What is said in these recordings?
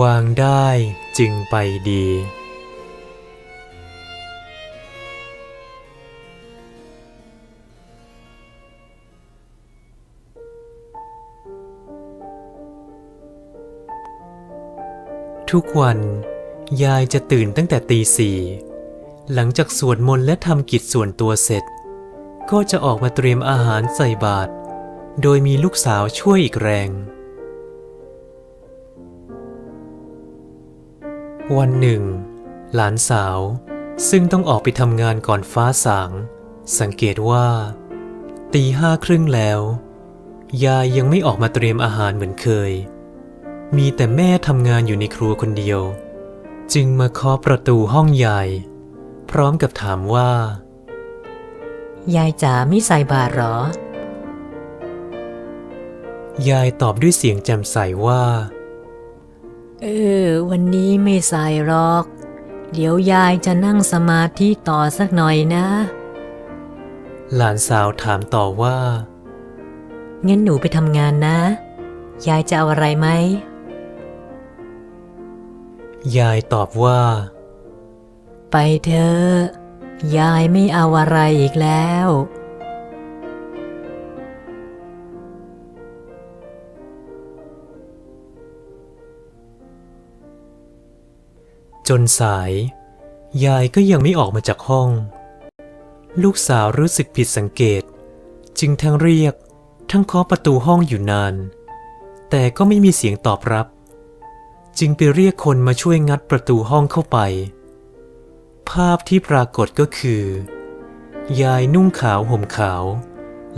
วางได้จึงไปดี ทุกวันยายจะตื่นตั้งแต่ตีสี่หลังจากสวดมนต์และทำกิจส่วนตัวเสร็จ ก็จะออกมาเตรียมอาหารใส่บาตรโดยมีลูกสาวช่วยอีกแรง วันหนึ่ง หลานสาวซึ่งต้องออกไปทำงานก่อนฟ้าสาง สังเกตว่า ตีห้าครึ่งแล้ว ยายยังไม่ออกมาเตรียมอาหารเหมือนเคย มีแต่แม่ทำงานอยู่ในครัวคนเดียว จึงมาเคาะประตูห้องยาย พร้อมกับถามว่า ยายจ๋าไม่ใส่บาตรเหรอ ยายตอบด้วยเสียงแจ่มใสว่า เออ วันนี้ไม่ใส่หรอก เดี๋ยวยายจะนั่งสมาธิต่อสักหน่อยนะ หลานสาวถามต่อว่า งั้นหนูไปทำงานนะ ยายจะเอาอะไรไหม ยายตอบว่า ไปเถอะ ยายไม่เอาอะไรอีกแล้ว จนสาย ยายก็ยังไม่ออกมาจากห้อง ลูกสาวรู้สึกผิดสังเกต จึงทั้งเรียกทั้งเคาะประตูห้องอยู่นาน แต่ก็ไม่มีเสียงตอบรับ จึงไปเรียกคนมาช่วยงัดประตูห้องเข้าไป ภาพที่ปรากฏก็คือ ยายนุ่งขาวห่มขาว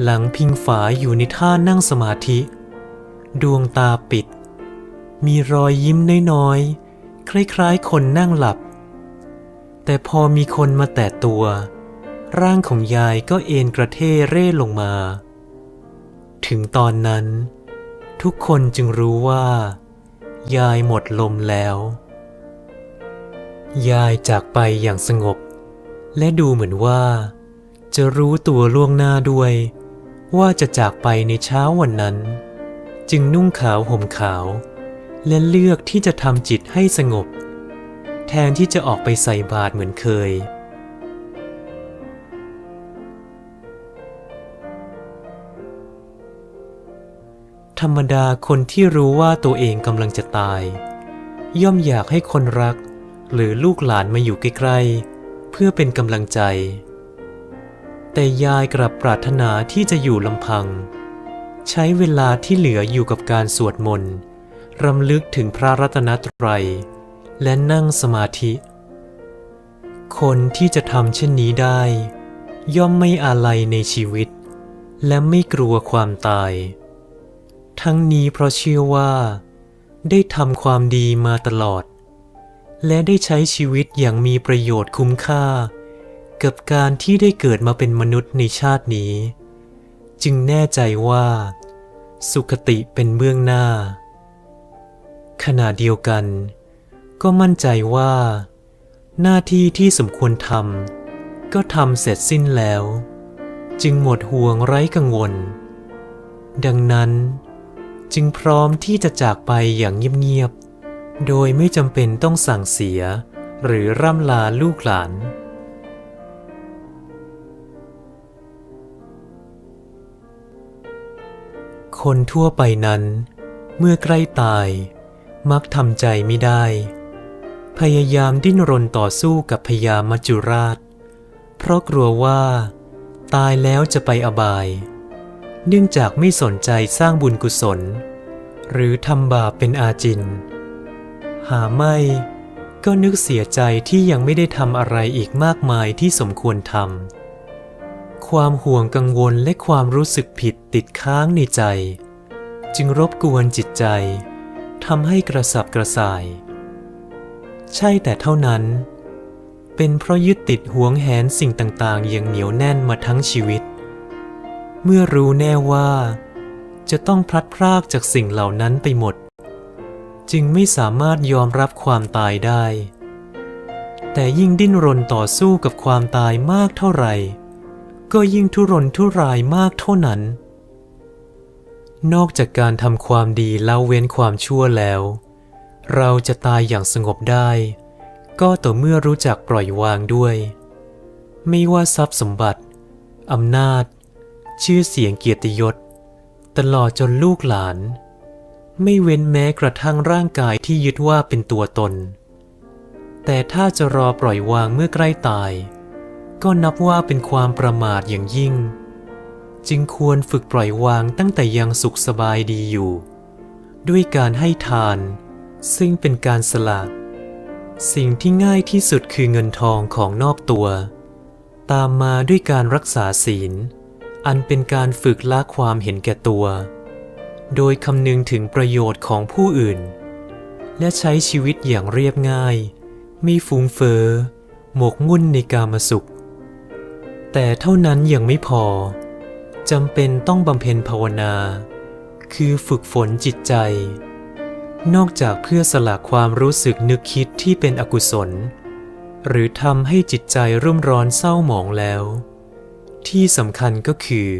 หลังพิงฝาอยู่ในท่านั่งสมาธิ ดวงตาปิด มีรอยยิ้มน้อยๆ คล้ายๆ คนนั่งหลับ แต่พอมีคนมาแตะตัว ร่างของยายก็เอนกระเทเร่ลงมา ถึงตอนนั้น ทุกคนจึงรู้ว่า ยายหมดลมแล้ว ยายจากไปอย่างสงบ และดูเหมือนว่า จะรู้ตัวล่วงหน้าด้วย ว่าจะจากไปในเช้าวันนั้น จึงนุ่งขาวห่มขาว และเลือกที่จะทำจิตให้สงบ แทนที่จะออกไปใส่บาตรเหมือนเคย ธรรมดาคนที่รู้ว่าตัวเองกำลังจะตาย ย่อมอยากให้คนรัก หรือลูกหลานมาอยู่ใกล้ๆ เพื่อเป็นกำลังใจ แต่ยายกลับปรารถนาที่จะอยู่ลำพัง ใช้เวลาที่เหลืออยู่กับการสวดมนต์ รำลึกถึงพระรัตนตรัย และนั่งสมาธิ คนที่จะทำเช่นนี้ได้ ย่อมไม่อาลัยในชีวิต และไม่กลัวความตาย ทั้งนี้เพราะเชื่อว่า ได้ทำความดีมาตลอด และได้ใช้ชีวิตอย่างมีประโยชน์คุ้มค่า กับการที่ได้เกิดมาเป็นมนุษย์ในชาตินี้ จึงแน่ใจว่า สุขติเป็นเบื้องหน้า ขณะเดียวกัน ก็มั่นใจว่า หน้าที่ที่สมควรทำก็ทำเสร็จสิ้นแล้ว จึงหมดห่วงไร้กังวล ดังนั้นจึงพร้อมที่จะจากไปอย่างเงียบๆ โดยไม่จำเป็นต้องสั่งเสียหรือร่ำลาลูกหลาน คนทั่วไปนั้นเมื่อใกล้ตาย มักทำใจไม่ได้ พยายามดิ้นรนต่อสู้กับพญามัจจุราช เพราะกลัวว่า ตายแล้วจะไปอบาย เนื่องจากไม่สนใจสร้างบุญกุศล หรือทำบาปเป็นอาจิน หาไม่ก็นึกเสียใจที่ยังไม่ได้ทำอะไรอีกมากมายที่สมควรทำ ความห่วงกังวลและความรู้สึกผิดติดค้างในใจ จึงรบกวนจิตใจ ทำให้กระสับกระส่าย ใช่แต่เท่านั้น เป็นเพราะยึดติดหวงแหนสิ่งต่างๆ อย่างเหนียวแน่นมาทั้งชีวิต เมื่อรู้แน่ว่า จะต้องพลัดพรากจากสิ่งเหล่านั้นไปหมด จึงไม่สามารถยอมรับความตายได้ แต่ยิ่งดิ้นรนต่อสู้กับความตายมากเท่าไหร่ ก็ยิ่งทุรนทุรายมากเท่านั้น นอกจากการทำความดีละเว้นความชั่วแล้ว เราจะตายอย่างสงบได้ ก็ต่อเมื่อรู้จักปล่อยวางด้วย ไม่ว่าทรัพย์สมบัติอำนาจ ชื่อเสียงเกียรติยศ ตลอดจนลูกหลาน ไม่เว้นแม้กระทั่งร่างกายที่ยึดว่าเป็นตัวตน แต่ถ้าจะรอปล่อยวางเมื่อใกล้ตาย ก็นับว่าเป็นความประมาทอย่างยิ่ง จึงควรฝึกปล่อยวางตั้งแต่ยังสุขสบายดีอยู่ ด้วยการให้ทาน ซึ่งเป็นการสละสิ่งที่ง่ายที่สุดคือเงินทองของนอกตัว ตามมาด้วยการรักษาศีล อันเป็นการฝึกละความเห็นแก่ตัว โดยคำนึงถึงประโยชน์ของผู้อื่น และใช้ชีวิตอย่างเรียบง่าย ไม่ฟุ้งเฟอ้อหมกมุ่นในกามสุข แต่เท่านั้นยังไม่พอ จำเป็นต้องบำเพ็ญภาวนา คือฝึกฝนจิตใจ นอกจากเพื่อสละความรู้สึกนึกคิดที่เป็นอกุศล หรือทำให้จิตใจรุ่มร้อนเศร้าหมองแล้ว ที่สำคัญก็คือ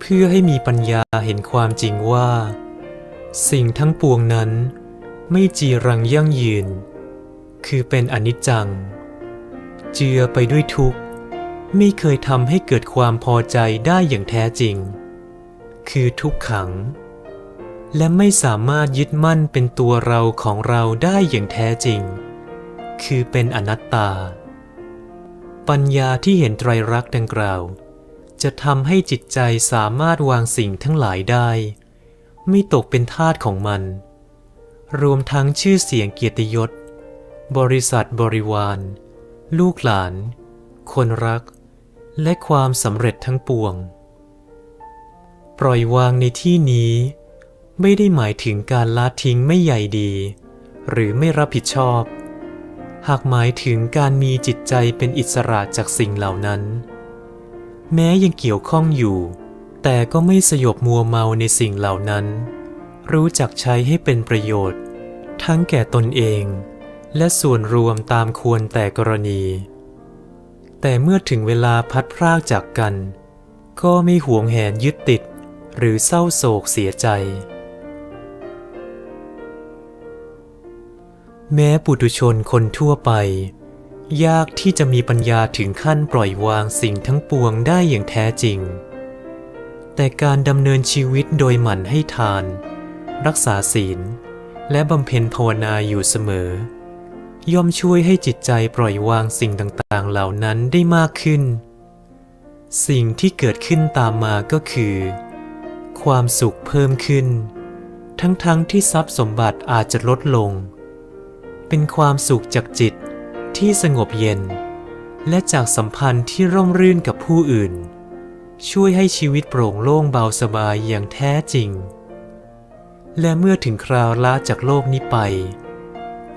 เพื่อให้มีปัญญาเห็นความจริงว่า สิ่งทั้งปวงนั้น ไม่จีรังยั่งยืน คือเป็นอนิจจัง เจือไปด้วยทุกข์ ไม่เคยทำให้เกิดความพอใจได้อย่างแท้จริง คือทุกขัง และไม่สามารถยึดมั่นเป็นตัวเราของเราได้อย่างแท้จริง คือเป็นอนัตตา ปัญญาที่เห็นไตรลักษณ์ดังกล่าว จะทำให้จิตใจสามารถวางสิ่งทั้งหลายได้ ไม่ตกเป็นทาสของมัน รวมทั้งชื่อเสียงเกียรติยศ บริษัทบริวาร ลูกหลานคนรัก และความสำเร็จทั้งปวง ปล่อยวางในที่นี้ไม่ได้หมายถึงการละทิ้งไม่ใหญ่ดี หรือไม่รับผิดชอบ หากหมายถึงการมีจิตใจเป็นอิสระจากสิ่งเหล่านั้น แม้ยังเกี่ยวข้องอยู่ แต่ก็ไม่สยบมัวเมาในสิ่งเหล่านั้น รู้จักใช้ให้เป็นประโยชน์ ทั้งแก่ตนเอง และส่วนรวมตามควรแต่กรณี แต่เมื่อถึงเวลาพัดพรากจากกัน ก็ไม่หวงแหนยึดติด หรือเศร้าโศกเสียใจ แม้ปุถุชนคนทั่วไป ยากที่จะมีปัญญาถึงขั้นปล่อยวางสิ่งทั้งปวงได้อย่างแท้จริง แต่การดำเนินชีวิตโดยหมั่นให้ทาน รักษาศีล และบำเพ็ญภาวนาอยู่เสมอ ย่อมช่วยให้จิตใจปล่อยวางสิ่งต่างๆ เหล่านั้นได้มากขึ้น สิ่งที่เกิดขึ้นตามมาก็คือ ความสุขเพิ่มขึ้น ทั้งๆทที่ทรัพย์สมบัติอาจจะลดลง เป็นความสุขจากจิตที่สงบเย็น และจากสัมพันธ์ที่ร่มรื่นกับผู้อื่น ช่วยให้ชีวิตโปร่งโล่งเบาสบายอย่างแท้จริง และเมื่อถึงคราวละจากโลกนี้ไป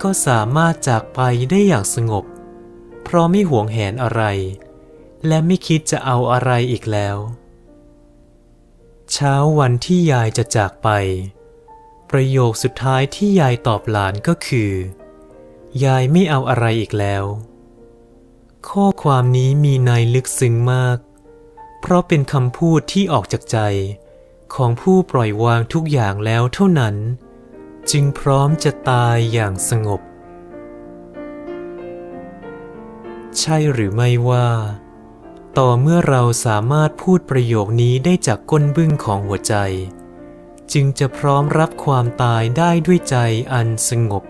ก็สามารถจากไปได้อย่างสงบ เพราะไม่หวงแหนอะไร และไม่คิดจะเอาอะไรอีกแล้ว เช้าวันที่ยายจะจากไป ประโยคสุดท้ายที่ยายตอบหลานก็คือ ยายไม่เอาอะไรอีกแล้ว ข้อความนี้มีในยลึกซึ้งมาก เพราะเป็นคำพูดที่ออกจากใจของผู้ปล่อยวางทุกอย่างแล้วเท่านั้น จึงพร้อมจะตายอย่างสงบ ใช่หรือไม่ว่า ต่อเมื่อเราสามารถพูดประโยคนี้ได้จากก้นบึ้งของหัวใจ จึงจะพร้อมรับความตายได้ด้วยใจอันสงบ